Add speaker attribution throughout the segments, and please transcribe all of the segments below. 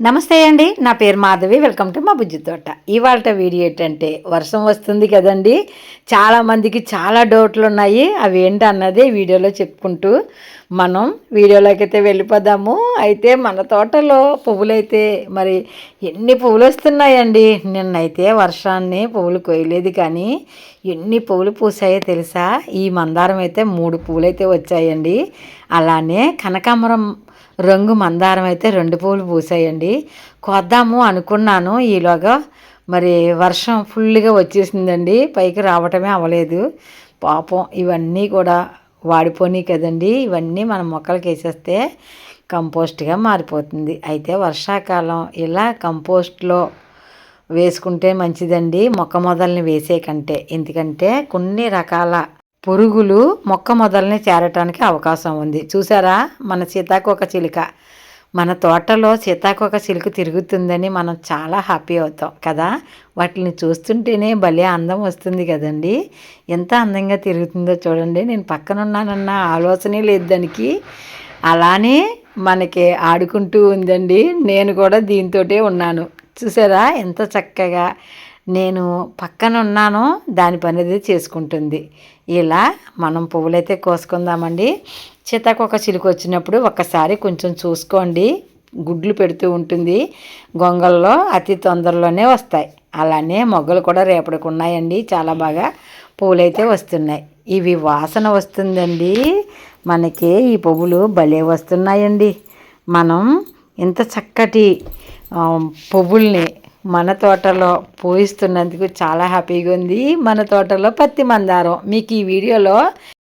Speaker 1: నమస్తే అండి నా పేరు మాధవి వెల్కమ్ టు మా బుజ్జి తోట. ఇవాళ వీడియో ఏంటంటే వర్షం వస్తుంది కదండి చాలామందికి చాలా డౌట్లు ఉన్నాయి అవి ఏంటి అన్నదే వీడియోలో చెప్పుకుంటూ మనం వీడియోలోకి అయితే వెళ్ళిపోదాము. అయితే మన తోటలో పువ్వులైతే మరి ఎన్ని పువ్వులు వస్తున్నాయండి? నిన్నైతే వర్షాన్ని పువ్వులు కొయ్యలేదు కానీ ఎన్ని పువ్వులు పూసాయో తెలుసా? ఈ మందారం అయితే మూడు పువ్వులు అయితే వచ్చాయండి. అలానే కనకాంబరం రంగు మందారం అయితే రెండు పూలు పూసాయండి. కొద్దాము అనుకున్నాను. ఈలోగా మరి వర్షం ఫుల్గా వచ్చేసిందండి. పైకి రావటమే అవ్వలేదు. పాపం ఇవన్నీ కూడా వాడిపోయి కదండి. ఇవన్నీ మన మొక్కలకి వేసేస్తే కంపోస్ట్గా మారిపోతుంది. అయితే వర్షాకాలం ఇలా కంపోస్ట్లో వేసుకుంటే మంచిదండి. మొక్క మొదలని వేసే కంటే. ఎందుకంటే కొన్ని రకాల పురుగులు మొక్క మొదలని చేరటానికి అవకాశం ఉంది. చూసారా మన సీతాకోక చిలుక. మన తోటలో సీతాకోక చిలుక తిరుగుతుందని మనం చాలా హ్యాపీ అవుతాం కదా? వాటిని చూస్తుంటేనే భలే అందం వస్తుంది కదండి. ఎంత అందంగా తిరుగుతుందో చూడండి. నేను పక్కన ఉన్నానన్న ఆలోచనే లేదు దానికి. అలానే మనకి ఆడుకుంటూ ఉందండి. నేను కూడా దీంతోటే ఉన్నాను. చూసారా ఎంత చక్కగా నేను పక్కన ఉన్నానో దాని పని అది చేసుకుంటుంది. ఇలా మనం పువ్వులైతే కోసుకుందామండి. చితకొక చిలుక వచ్చినప్పుడు ఒక్కసారి కొంచెం చూసుకోండి. గుడ్లు పెడుతూ ఉంటుంది. గొంగల్లో అతి తొందరలోనే వస్తాయి. అలానే మొగ్గలు కూడా రేపటికి ఉన్నాయండి. చాలా బాగా పువ్వులైతే వస్తున్నాయి. ఇవి వాసన వస్తుందండి. మనకి ఈ పువ్వులు భలే వస్తున్నాయండి. మనం ఇంత చక్కటి పువ్వుల్ని మన తోటలో పూయిస్తున్నందుకు చాలా హ్యాపీగా ఉంది. మన తోటలో పత్తి మందారం. మీకు ఈ వీడియోలో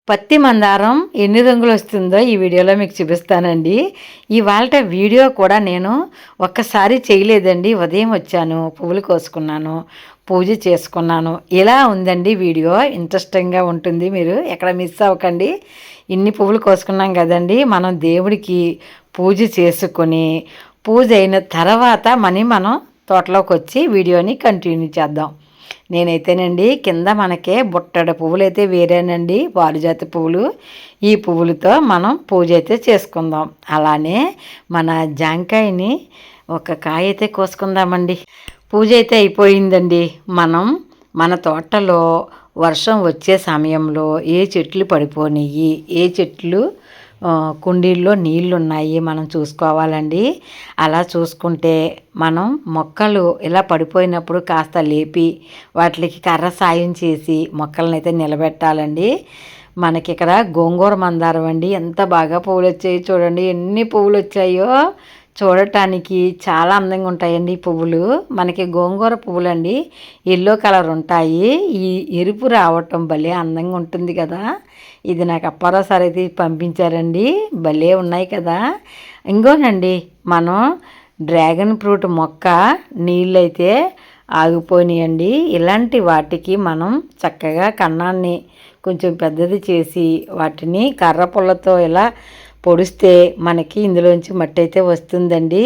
Speaker 1: పత్తి మందారం ఎన్ని రంగులు వస్తుందో ఈ వీడియోలో మీకు చూపిస్తానండి. ఇవాళ వీడియో కూడా నేను ఒక్కసారి చేయలేదండి. ఉదయం వచ్చాను పువ్వులు కోసుకున్నాను పూజ చేసుకున్నాను. ఇలా ఉందండి వీడియో? ఇంట్రెస్టింగ్గా ఉంటుంది మీరు. ఎక్కడ మిస్ అవ్వకండి. ఇన్ని పువ్వులు కోసుకున్నాం కదండి. మనం దేవుడికి పూజ చేసుకొని పూజ అయిన తర్వాత మనీ మనం తోటలోకి వచ్చి వీడియోని కంటిన్యూ చేద్దాం. నేనైతేనండి కింద మనకే బుట్టడ పువ్వులు అయితే వేరేనండి పారిజాతి పువ్వులు. ఈ పువ్వులతో మనం పూజ అయితే చేసుకుందాం. అలానే మన జాంకాయని ఒక కాయ అయితే కోసుకుందామండి. పూజ అయితే అయిపోయిందండి. మనం మన తోటలో వర్షం వచ్చే సమయంలో ఏ చెట్లు పడిపోనియి ఏ చెట్లు కుండీల్లో నీళ్ళు ఉన్నాయి మనం చూసుకోవాలండి. అలా చూసుకుంటే మనం మొక్కలు ఇలా పడిపోయినప్పుడు కాస్త లేపి వాటికి కర్ర సాయం చేసి మొక్కలను అయితే నిలబెట్టాలండి. మనకి ఇక్కడ గోంగూర మందారం అండి. ఎంత బాగా పువ్వులు వచ్చాయి చూడండి. ఎన్ని పువ్వులు వచ్చాయో. చూడటానికి చాలా అందంగా ఉంటాయండి ఈ పువ్వులు. మనకి గోంగూర పువ్వులు అండి ఎల్లో కలర్ ఉంటాయి. ఈ ఎరుపు రావటం భలే అందంగా ఉంటుంది కదా. ఇది నాకు అప్పారావు అయితే పంపించారండి. భలే ఉన్నాయి కదా. ఇంకోనండి మనం డ్రాగన్ ఫ్రూట్ మొక్క నీళ్ళైతే ఆగిపోయినాయండి. ఇలాంటి వాటికి మనం చక్కగా కన్నాన్ని కొంచెం పెద్దది చేసి వాటిని కర్ర పుల్లతో ఇలా పొడిస్తే మనకి ఇందులోంచి మట్టి అయితే వస్తుందండి.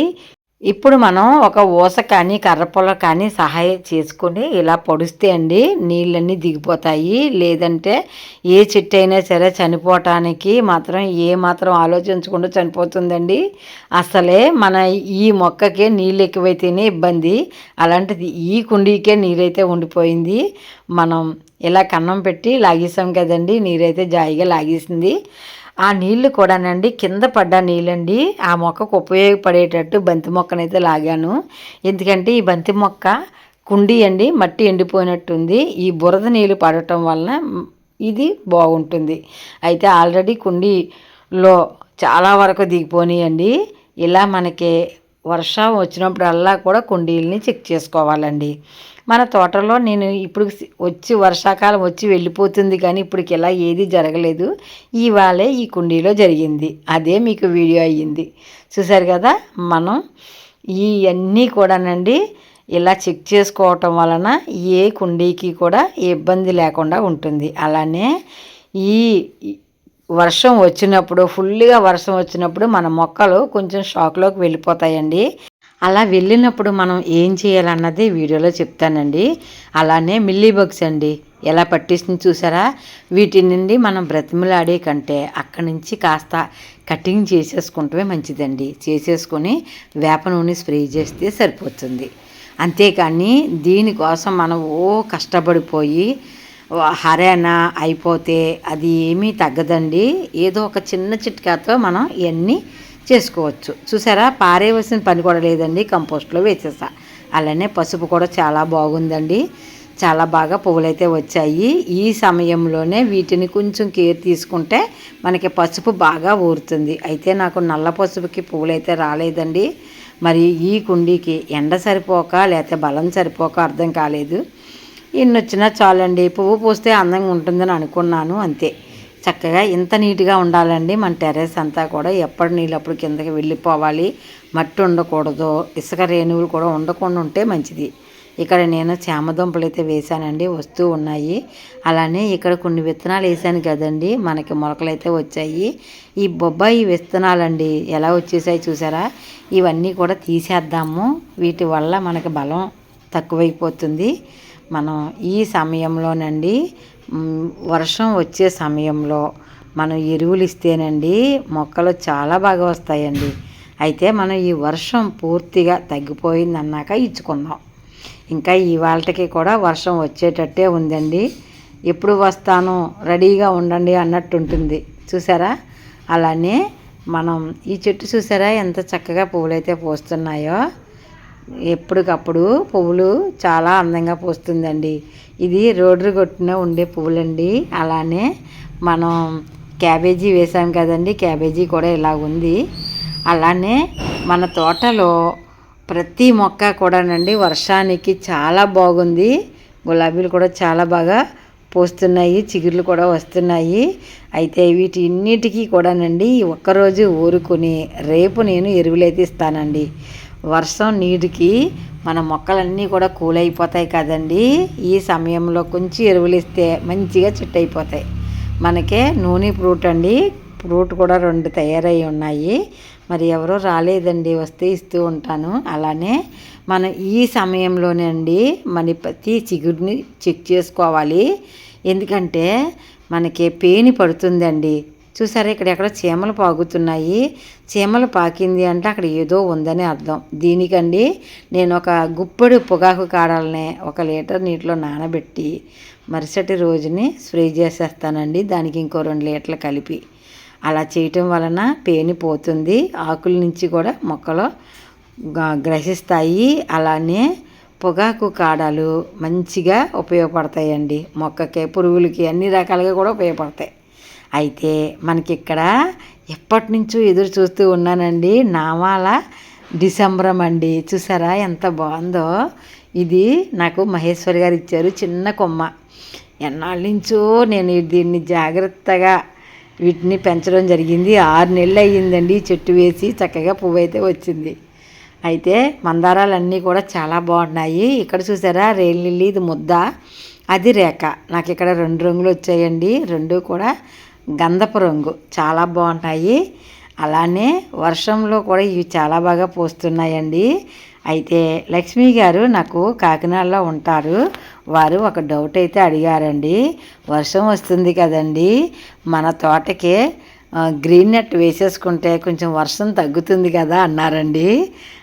Speaker 1: ఇప్పుడు మనం ఒక ఊస కానీ కర్రపొల కానీ సహాయం చేసుకొని ఇలా పొడిస్తే అండి నీళ్ళన్నీ దిగిపోతాయి. లేదంటే ఏ చెట్టు అయినా సరే చనిపోవటానికి మాత్రం ఏ మాత్రం ఆలోచించకుండా చనిపోతుందండి. అసలే మన ఈ మొక్కకే నీళ్ళు ఎక్కువైతేనే ఇబ్బంది. అలాంటిది ఈ కుండీకే నీరైతే ఉండిపోయింది. మనం ఇలా కన్నం పెట్టి లాగేసాం కదండి నీరైతే జాయిగా లాగేసింది. ఆ నీళ్ళు కూడానండి కింద పడ్డ నీళ్ళండి. ఆ మొక్కకు ఉపయోగపడేటట్టు బంతి మొక్కనైతే లాగాను. ఎందుకంటే ఈ బంతి మొక్క కుండి అండి మట్టి ఎండిపోయినట్టుంది. ఈ బురద నీళ్ళు పడటం వలన ఇది బాగుంటుంది. అయితే ఆల్రెడీ కుండీలో చాలా వరకు దిగిపోనియండి. ఇలా మనకి వర్షం వచ్చినప్పుడల్లా కూడా కుండీలని చెక్ చేసుకోవాలండి. మన తోటలో నేను ఇప్పుడు వచ్చి వర్షాకాలం వచ్చి వెళ్ళిపోతుంది కానీ ఇప్పటికి ఇలా ఏది జరగలేదు. ఇవాళే ఈ కుండీలో జరిగింది. అదే మీకు వీడియో అయ్యింది. చూసారు కదా? మనం ఇవన్నీ కూడానండి ఇలా చెక్ చేసుకోవటం వలన ఏ కుండీకి కూడా ఇబ్బంది లేకుండా ఉంటుంది. అలానే ఈ వర్షం వచ్చినప్పుడు ఫుల్గా వర్షం వచ్చినప్పుడు మన మొక్కలు కొంచెం షాక్లోకి వెళ్ళిపోతాయండి. అలా వెళ్ళినప్పుడు మనం ఏం చేయాలన్నది వీడియోలో చెప్తానండి. అలానే మిల్లీ బగ్స్ అండి. ఎలా పట్టేసింది చూసారా? వీటి నుండి మనం బ్రతిమలాడే కంటే అక్కడి నుంచి కాస్త కటింగ్ చేసేసుకుంటమే మంచిదండి. చేసేసుకొని వేప నూనె స్ప్రే చేస్తే సరిపోతుంది. అంతేకాని దీనికోసం మనం ఓ కష్టపడిపోయి హరేనా అయిపోతే అది ఏమీ తగ్గదండి. ఏదో ఒక చిన్న చిట్కాతో మనం ఇవన్నీ చేసుకోవచ్చు. చూసారా? పారేవలసిన పని కూడా లేదండి. కంపోస్ట్లో వేసేసా అలానే పసుపు కూడా చాలా బాగుందండి. చాలా బాగా పువ్వులైతే వచ్చాయి. ఈ సమయంలోనే వీటిని కొంచెం కేర్ తీసుకుంటే మనకి పసుపు బాగా ఊరుతుంది. అయితే నాకు నల్ల పసుపుకి పువ్వులైతే రాలేదండి. మరి ఈ కుండీకి ఎండ సరిపోక లేకపోతే బలం సరిపోక అర్థం కాలేదు. ఇన్నొచ్చినా చాలండి. పువ్వు పూస్తే అందంగా ఉంటుందని అనుకున్నాను. అంతే. చక్కగా ఇంత నీట్గా ఉండాలండి. మన టెర్రస్ అంతా కూడా ఎప్పటి నీళ్ళప్పుడు కిందకి వెళ్ళిపోవాలి. మట్టి ఉండకూడదు. ఇసుక రేణువులు కూడా ఉండకుండా ఉంటే మంచిది. ఇక్కడ నేను చామదుంపలు అయితే వేశానండి. వస్తూ ఉన్నాయి. అలానే ఇక్కడ కొన్ని విత్తనాలు వేసాను కదండి. మనకి మొలకలు అయితే వచ్చాయి. ఈ బొబ్బాయి విత్తనాలండి ఎలా వచ్చేసాయి చూసారా? ఇవన్నీ కూడా తీసేద్దాము. వీటి వల్ల మనకి బలం తక్కువైపోతుంది. మనం ఈ సమయంలోనండి వర్షం వచ్చే సమయంలో మనం ఎరువులు ఇస్తేనండి మొక్కలు చాలా బాగా వస్తాయండి. అయితే మనం ఈ వర్షం పూర్తిగా తగ్గిపోయిందన్నాక ఇచ్చుకున్నాం ఇచ్చుకుందాం. ఇంకా ఇవాళకి కూడా వర్షం వచ్చేటట్టే ఉందండి. ఎప్పుడు వస్తాను రెడీగా ఉండండి అన్నట్టు ఉంటుంది చూసారా? అలానే మనం ఈ చెట్టు చూసారా? ఎంత చక్కగా పువ్వులైతే పోస్తున్నాయో. ఎప్పటికప్పుడు పువ్వులు చాలా అందంగా పూస్తుందండి. ఇది రోడ్డు కొట్టిన ఉండే పువ్వులండి. అలానే మనం క్యాబేజీ వేసాం కదండి. క్యాబేజీ కూడా ఇలా ఉంది అలానే మన తోటలో ప్రతి మొక్క కూడానండి వర్షానికి చాలా బాగుంది. గులాబీలు కూడా చాలా బాగా పోస్తున్నాయి. చిగుర్లు కూడా వస్తున్నాయి. అయితే వీటిన్నిటికీ కూడానండి ఒక్కరోజు ఊరుకుని రేపు నేను ఎరువులైతే ఇస్తానండి. వర్షం నీటికి మన మొక్కలన్నీ కూడా కూలైపోతాయి అయిపోతాయి కదండి. ఈ సమయంలో కొంచెం ఎరువులు ఇస్తే మంచిగా చెట్టు అయిపోతాయి మనకే నూనె ఫ్రూట్ అండి. ఫ్రూట్ కూడా రెండు తయారై ఉన్నాయి. మరి ఎవరో రాలేదండి వస్తే ఇస్తూ ఉంటాను. అలానే మనం ఈ సమయంలోనే అండి మన ప్రతి చిగురిని చెక్ చేసుకోవాలి. ఎందుకంటే మనకి పేని పడుతుందండి. చూసారా ఇక్కడ ఎక్కడ చీమలు పాకుతున్నాయి చీమలు పాకింది అంటే అక్కడ ఏదో ఉందని అర్థం. దీనికండి నేను ఒక గుప్పెడు పొగాకు కాడాలనే ఒక లీటర్ నీటిలో నానబెట్టి మరుసటి రోజుని స్ప్రే చేసేస్తానండి. దానికి ఇంకో రెండు లీటర్లు కలిపి. అలా చేయటం వలన పేని పోతుంది. ఆకుల నుంచి కూడా మొక్కలు గ్రహిస్తాయి అలానే పొగాకు కాడాలు మంచిగా ఉపయోగపడతాయండి. మొక్కకి పురుగులకి అన్ని రకాలుగా కూడా ఉపయోగపడతాయి. అయితే మనకి ఇక్కడ ఎప్పటి నుంచో ఎదురు చూస్తూ ఉన్నానండి. నామాల డిసెంబరం అండి. చూసారా ఎంత బాగుందో? ఇది నాకు మహేశ్వరి గారు ఇచ్చారు చిన్న కొమ్మ. ఎన్నాళ్ళ నుంచో నేను దీన్ని జాగ్రత్తగా వీటిని పెంచడం జరిగింది. ఆరు నెలలు అయ్యిందండి. చెట్టు వేసి చక్కగా పువ్వు అయితే వచ్చింది. అయితే మందారాలన్నీ కూడా చాలా బాగున్నాయి. ఇక్కడ చూసారా రేలిల్లి ఇది ముద్ద అది రేఖ. నాకు ఇక్కడ రెండు రంగులు వచ్చాయండి. రెండు కూడా గంధపు రంగు. చాలా బాగుంటాయి. అలానే వర్షంలో కూడా ఇవి చాలా బాగా పోస్తున్నాయండి. అయితే లక్ష్మి గారు నాకు కాకినాడలో ఉంటారు. వారు ఒక డౌట్ అయితే అడిగారండి. వర్షం వస్తుంది కదండి. మన తోటకి గ్రీన్ నెట్ వేసేసుకుంటే కొంచెం వర్షం తగ్గుతుంది కదా అన్నారండి.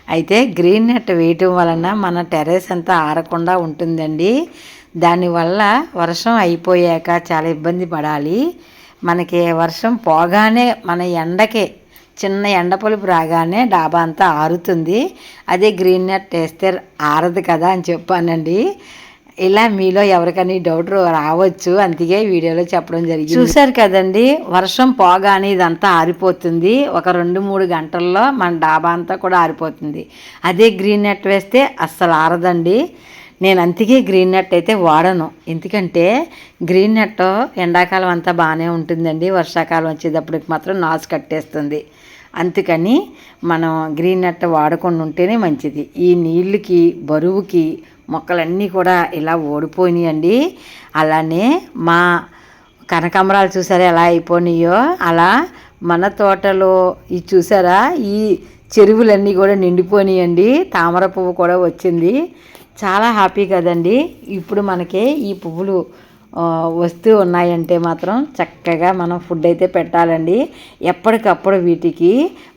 Speaker 1: అయితే గ్రీన్ నెట్ వేయటం వలన మన టెర్రస్ అంతా ఆరకుండా ఉంటుందండి. దానివల్ల వర్షం అయిపోయాక చాలా ఇబ్బంది పడాలి. మనకి వర్షం పోగానే మన ఎండకి చిన్న ఎండ పొలుపు రాగానే డాబా అంతా ఆరుతుంది. అదే గ్రీన్ నెట్ వేస్తే ఆరదు కదా అని చెప్పానండి. ఇలా మీలో ఎవరికైనా డౌట్ రావచ్చు. అందుకే వీడియోలో చెప్పడం జరిగింది. చూశారు కదండి వర్షం పోగానే ఇదంతా ఆరిపోతుంది. ఒక రెండు మూడు గంటల్లో మన డాబా అంతా కూడా ఆరిపోతుంది. అదే గ్రీన్ నెట్ వేస్తే అస్సలు ఆరదండి. నేను అందుకే గ్రీన్ నెట్ అయితే వాడను. ఎందుకంటే గ్రీన్ నెట్ ఎండాకాలం అంతా బాగానే ఉంటుందండి. వర్షాకాలం వచ్చేటప్పటికి మాత్రం నాసు కట్టేస్తుంది. అందుకని మనం గ్రీన్ నెట్ వాడకుండా ఉంటేనే మంచిది. ఈ నీళ్ళకి బరువుకి మొక్కలన్నీ కూడా ఇలా ఓడిపోయినాయండి. అలానే మా కనకాంబరాలు చూసారా ఎలా అయిపోయినాయో? అలా మన తోటలో ఈ చూసారా? ఈ చెరువులన్నీ కూడా నిండిపోయినాయండి. తామర పువ్వు కూడా వచ్చింది. చాలా హ్యాపీ కదండి. ఇప్పుడు మనకి ఈ పువ్వులు వస్తూ ఉన్నాయంటే మాత్రం చక్కగా మనం ఫుడ్ అయితే పెట్టాలండి. ఎప్పటికప్పుడు వీటికి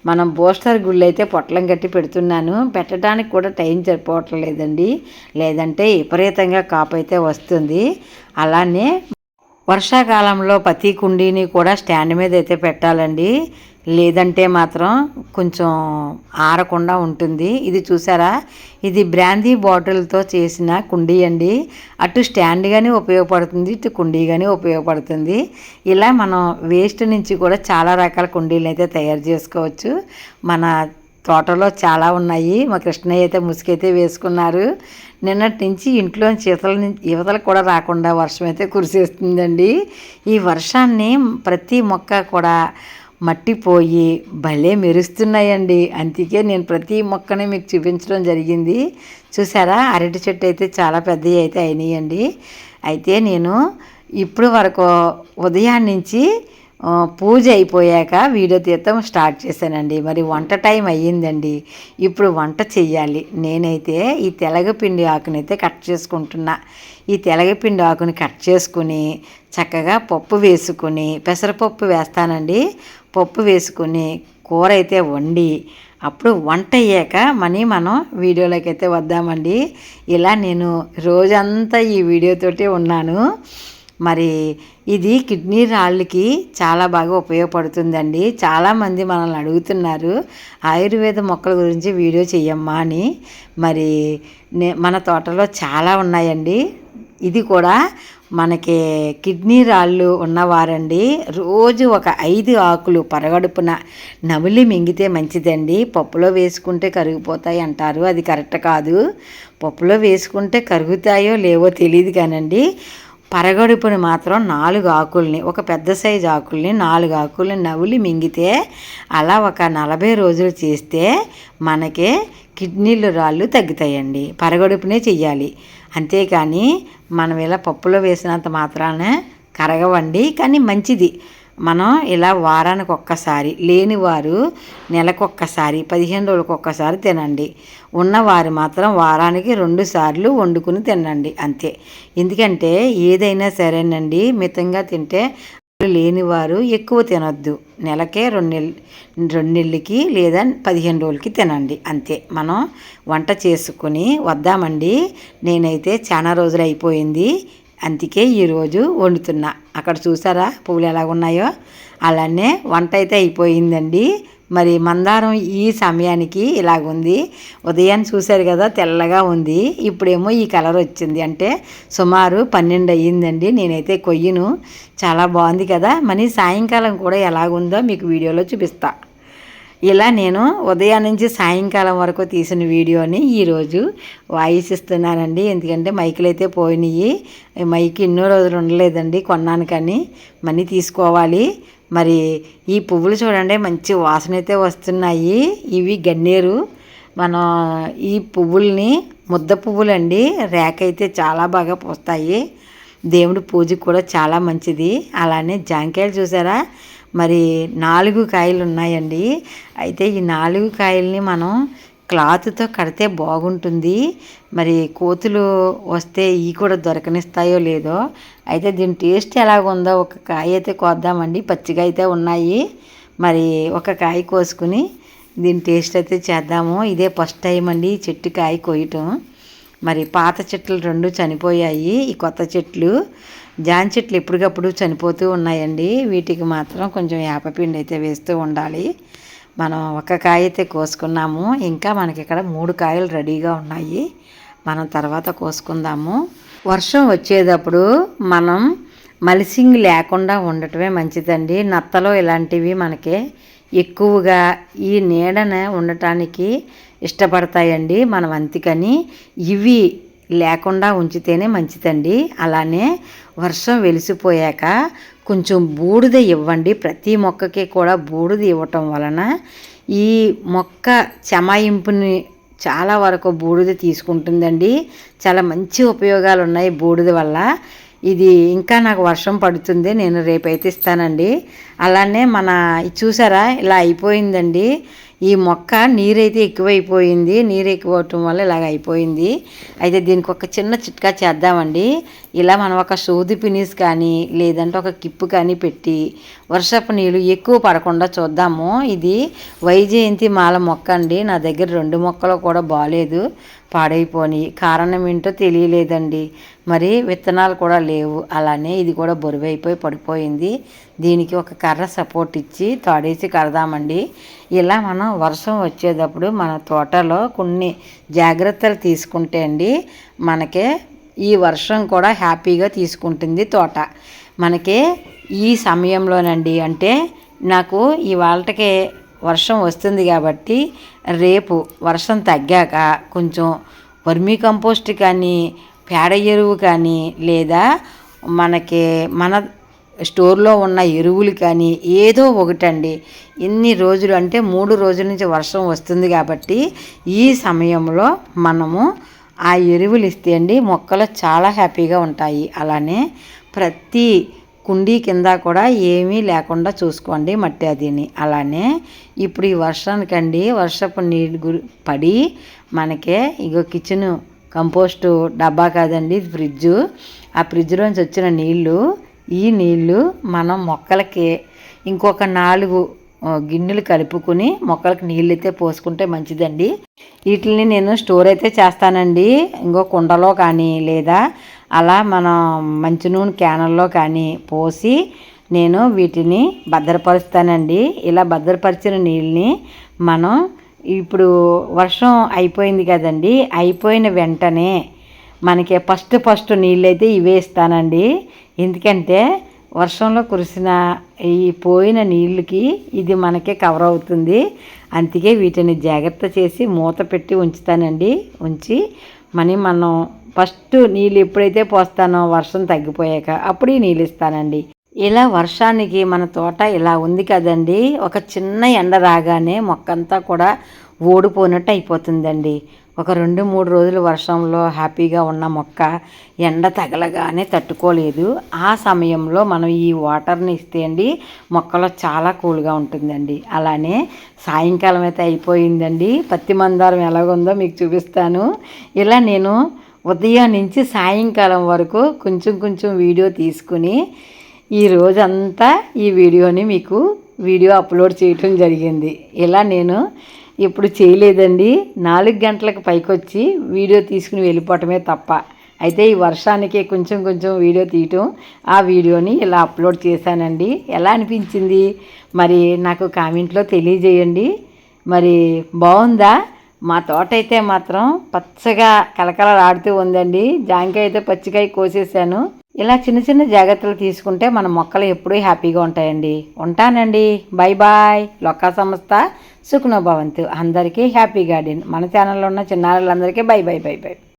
Speaker 1: మనం బూస్టర్ గుళ్ళు అయితే పొట్లం కట్టి పెడుతున్నాను. పెట్టడానికి కూడా టైం సరిపోవట్లేదండి. లేదంటే విపరీతంగా కాపు అయితే వస్తుంది. అలానే వర్షాకాలంలో ప్రతి కుండీని కూడా స్టాండ్ మీద అయితే పెట్టాలండి. లేదంటే మాత్రం కొంచెం ఆరకుండా ఉంటుంది. ఇది చూసారా? ఇది బ్రాందీ బాటిల్తో చేసిన కుండీ అండి. అటు స్టాండ్గానే ఉపయోగపడుతుంది ఇటు కుండీ కానీ ఉపయోగపడుతుంది. ఇలా మనం వేస్ట్ నుంచి కూడా చాలా రకాల కుండీలు అయితే తయారు చేసుకోవచ్చు. మన తోటలో చాలా ఉన్నాయి. మా కృష్ణయ్య అయితే ముసుగైతే వేసుకున్నారు. నిన్నటి నుంచి ఇంట్లో చీతల నుంచి యువతలు కూడా రాకుండా వర్షం అయితే కురిసేస్తుందండి. ఈ వర్షాన్ని ప్రతి మొక్క కూడా మట్టిపోయి భలే మెరుస్తున్నాయండి. అందుకే నేను ప్రతి మొక్కని మీకు చూపించడం జరిగింది. చూసారా? అరటి చెట్టు అయితే చాలా పెద్దవి అయితే అయినాయండి. అయితే నేను ఇప్పుడు వరకు ఉదయాన్నించి నుంచి పూజ అయిపోయాక వీడియో తీయటం స్టార్ట్ చేశానండి. మరి వంట టైం అయ్యిందండి. ఇప్పుడు వంట చెయ్యాలి. నేనైతే ఈ తెలగపిండి ఆకునైతే కట్ చేసుకుంటున్నా. ఈ తెలగపిండి ఆకుని కట్ చేసుకుని చక్కగా పప్పు వేసుకుని పెసరపప్పు వేస్తానండి. పప్పు వేసుకుని కూర అయితే వండి అప్పుడు వంట అయ్యాక మనీ మనం వీడియోలోకి అయితే వద్దామండి. ఇలా నేను రోజంతా ఈ వీడియోతోటే ఉన్నాను. మరి ఇది కిడ్నీ రాళ్ళకి చాలా బాగా ఉపయోగపడుతుందండి. చాలామంది మనల్ని అడుగుతున్నారు ఆయుర్వేద మొక్కల గురించి వీడియో చెయ్యమ్మా అని. మరి నే మన తోటలో చాలా ఉన్నాయండి. ఇది కూడా మనకి కిడ్నీ రాళ్ళు ఉన్నవారండి. రోజు ఒక ఐదు ఆకులు పరగడుపున నమిలి మింగితే మంచిదండి. పప్పులో వేసుకుంటే కరిగిపోతాయి అంటారు. అది కరెక్ట్ కాదు. పప్పులో వేసుకుంటే కరుగుతాయో లేవో తెలియదు కానండి. పరగడుపుని మాత్రం నాలుగు ఆకుల్ని ఒక పెద్ద సైజు ఆకుల్ని నాలుగు ఆకుల్ని నవ్వులి మింగితే అలా ఒక నలభై రోజులు చేస్తే మనకి కిడ్నీలు రాళ్ళు తగ్గుతాయండి. పరగడుపునే చెయ్యాలి. అంతేకాని మనం ఇలా పప్పులో వేసినంత మాత్రాన కరగవండి కానీ మంచిది. మనం ఇలా వారానికి ఒక్కసారి లేనివారు నెలకొక్కసారి పదిహేను రోజులకు ఒక్కసారి తినండి. ఉన్నవారు మాత్రం వారానికి రెండు సార్లు వండుకుని తినండి అంతే. ఎందుకంటే ఏదైనా సరేనండి మితంగా తింటే లేనివారు ఎక్కువ తినొద్దు. నెలకే రెండు రెండెళ్ళకి లేదా పదిహేను రోజులకి తినండి అంతే. మనం వంట చేసుకుని వద్దామండి. నేనైతే చాలా రోజులు అయిపోయింది. అందుకే ఈరోజు వండుతున్నా. అక్కడ చూసారా పువ్వులు ఎలా ఉన్నాయో? అలానే వంట అయితే అయిపోయిందండి. మరి మందారం ఈ సమయానికి ఇలాగుంది. ఉదయాన్ని చూశారు కదా తెల్లగా ఉంది. ఇప్పుడేమో ఈ కలర్ వచ్చింది. అంటే సుమారు పన్నెండు అయ్యిందండి. నేనైతే కొయ్యను. చాలా బాగుంది కదా. మరి సాయంకాలం కూడా ఎలాగుందో మీకు వీడియోలో చూపిస్తా. ఇలా నేను ఉదయం నుంచి సాయంకాలం వరకు తీసిన వీడియోని ఈరోజు వాయిస్ ఇస్తున్నానండి ఎందుకంటే మైకులు అయితే పోయినాయి. మైక్ ఎన్నో రోజులు ఉండలేదండి. కొన్నాను కానీ మనీ తీసుకోవాలి. మరి ఈ పువ్వులు చూడండి మంచి వాసన అయితే వస్తున్నాయి. ఇవి గన్నేరు. మనం ఈ పువ్వుల్ని ముద్ద పువ్వులండి. రేక అయితే చాలా బాగా పూస్తాయి. దేవుడి పూజకు కూడా చాలా మంచిది. అలానే జాంకాయలు చూసారా? మరి నాలుగు కాయలు ఉన్నాయండి అయితే ఈ నాలుగు కాయల్ని మనం క్లాత్తో కడితే బాగుంటుంది. మరి కోతులు వస్తే ఈ కూడా దొరకనిస్తాయో లేదో. అయితే దీని టేస్ట్ ఎలాగుందో ఒక కాయ అయితే కోద్దామండి. పచ్చిగా అయితే ఉన్నాయి. మరి ఒక కాయ కోసుకుని దీని టేస్ట్ అయితే చేద్దాము. ఇదే ఫస్ట్ టైం అండి ఈ చెట్టు కాయ కోయటం. మరి పాత చెట్లు రెండు చనిపోయాయి. ఈ కొత్త చెట్లు జాన్ చెట్లు ఎప్పటికప్పుడు చనిపోతూ ఉన్నాయండి. వీటికి మాత్రం కొంచెం వేపపిండి అయితే వేస్తూ ఉండాలి. మనం ఒక కాయ అయితే కోసుకున్నాము. ఇంకా మనకి ఇక్కడ మూడు కాయలు రెడీగా ఉన్నాయి. మనం తర్వాత కోసుకుందాము. వర్షం వచ్చేటప్పుడు మనం మలిసింగ్ లేకుండా ఉండటమే మంచిదండి. నత్తలో ఇలాంటివి మనకి ఎక్కువగా ఈ నీడన ఉండటానికి ఇష్టపడతాయండి మనం అంతికని ఇవి లేకుండా ఉంచితేనే మంచిదండి. అలానే వర్షం వెలిసిపోయాక కొంచెం బూడిద ఇవ్వండి. ప్రతి మొక్కకి కూడా బూడిద ఇవ్వటం వలన ఈ మొక్క చెమాయింపుని చాలా వరకు బూడిద తీసుకుంటుందండి. చాలా మంచి ఉపయోగాలు ఉన్నాయి బూడిద వల్ల. ఇది ఇంకా నాకు వర్షం పడుతుంది నేను రేపైతే ఇస్తానండి. అలానే మన చూసారా? ఇలా అయిపోయిందండి. ఈ మొక్క నీరైతే ఎక్కువైపోయింది నీరు ఎక్కువ అవటం వల్ల ఇలాగ అయిపోయింది. అయితే దీనికి ఒక చిన్న చిట్కా చేద్దామండి. ఇలా మనం ఒక సూది పినీస్ కానీ లేదంటే ఒక కిప్పు కానీ పెట్టి వర్షపు నీళ్ళు ఎక్కువ పడకుండా చూద్దాము. ఇది వైజయంతి మాల మొక్క అండి. నా దగ్గర రెండు మొక్కలు కూడా బాగాలేదు పాడైపోయి కారణం ఏంటో తెలియలేదండి. మరి విత్తనాలు కూడా లేవు. అలానే ఇది కూడా బరువైపోయి పడిపోయింది. దీనికి ఒక కర్ర సపోర్ట్ ఇచ్చి తాడేసి కడదామండి. ఇలా మనం వర్షం వచ్చేటప్పుడు మన తోటలో కొన్ని జాగ్రత్తలు తీసుకుంటే అండి మనకే ఈ వర్షం కూడా హ్యాపీగా తీసుకుంటుంది తోట. మనకి ఈ సమయంలోనండి అంటే నాకు ఈ వర్షం వస్తుంది కాబట్టి రేపు వర్షం తగ్గాక కొంచెం వర్మీ కంపోస్ట్ కానీ పేడ ఎరువు కానీ లేదా మనకి మన స్టోర్లో ఉన్న ఎరువులు కానీ ఏదో ఒకటండి. ఎన్ని రోజులు అంటే మూడు రోజుల నుంచి వర్షం వస్తుంది కాబట్టి ఈ సమయంలో మనము ఆ ఎరువులు ఇస్తే అండి మొక్కలు చాలా హ్యాపీగా ఉంటాయి. అలానే ప్రతి కుండీ కింద కూడా ఏమీ లేకుండా చూసుకోండి మట్టి అదిని. అలానే ఇప్పుడు ఈ వర్షానికండి వర్షపు నీళ్ళు గురి పడి మనకే ఇగో కిచెన్ కంపోస్టు డబ్బా కాదండి ఫ్రిడ్జ్. ఆ ఫ్రిడ్జ్లోంచి వచ్చిన నీళ్ళు ఈ నీళ్ళు మనం మొక్కలకి. ఇంకొక నాలుగు గిన్నెలు కలుపుకుని మొక్కలకు నీళ్ళు అయితే పోసుకుంటే మంచిదండి. వీటిని నేను స్టోర్ అయితే చేస్తానండి. ఇంకో కుండలో కానీ లేదా అలా మనం మంచి నూనె క్యానల్లో కానీ పోసి నేను వీటిని భద్రపరుస్తానండి. ఇలా భద్రపరిచిన నీళ్ళని మనం ఇప్పుడు వర్షం అయిపోయింది కదండి. అయిపోయిన వెంటనే మనకి ఫస్ట్ ఫస్ట్ నీళ్ళు అయితే ఇవే ఇస్తానండి. ఎందుకంటే వర్షంలో కురిసిన ఈ పోయిన నీళ్ళకి ఇది మనకే కవర్ అవుతుంది. అందుకే వీటిని జాగ్రత్త చేసి మూత పెట్టి ఉంచుతానండి. ఉంచి మనీ మనం ఫస్ట్ నీళ్ళు ఎప్పుడైతే పోస్తానో వర్షం తగ్గిపోయాక అప్పుడు ఈ నీళ్ళు ఇస్తానండి. ఇలా వర్షానికి మన తోట ఇలా ఉంది కదండి. ఒక చిన్న ఎండ రాగానే మొక్కంతా కూడా ఓడిపోయినట్టు అయిపోతుందండి. ఒక రెండు మూడు రోజులు వర్షంలో హ్యాపీగా ఉన్న మొక్క ఎండ తగలగానే తట్టుకోలేదు. ఆ సమయంలో మనం ఈ వాటర్ని ఇస్తే అండి మొక్కలో చాలా కూల్గా ఉంటుందండి. అలానే సాయంకాలం అయితే అయిపోయిందండి. పత్తి మందారం ఎలాగుందో మీకు చూపిస్తాను. ఇలా నేను ఉదయం నుంచి సాయంకాలం వరకు కొంచెం కొంచెం వీడియో తీసుకుని ఈ రోజంతా ఈ వీడియోని మీకు వీడియో అప్లోడ్ చేయటం జరిగింది. ఇలా నేను ఇప్పుడు చేయలేదండి. నాలుగు గంటలకు పైకొచ్చి వీడియో తీసుకుని వెళ్ళిపోవటమే తప్ప. అయితే ఈ వర్షానికి కొంచెం కొంచెం వీడియో తీయటం ఆ వీడియోని ఇలా అప్లోడ్ చేశానండి. ఎలా అనిపించింది? మరి నాకు కామెంట్లో తెలియజేయండి. మరి బాగుందా? మా తోట అయితే మాత్రం పచ్చగా కలకలలాడుతూ ఉందండి. జాంకాయ అయితే పచ్చికాయ కోసేసాను ఇలా చిన్న చిన్న జాగ్రత్తలు తీసుకుంటే మన మొక్కలు ఎప్పుడూ హ్యాపీగా ఉంటాయండి. ఉంటానండి. బాయ్ బాయ్ లొక్కా సంస్థ సుఖనోభవంతు అందరికీ హ్యాపీ గార్డెన్. మన ఛానల్లో ఉన్న చిన్నారులందరికీ బై బై బై బై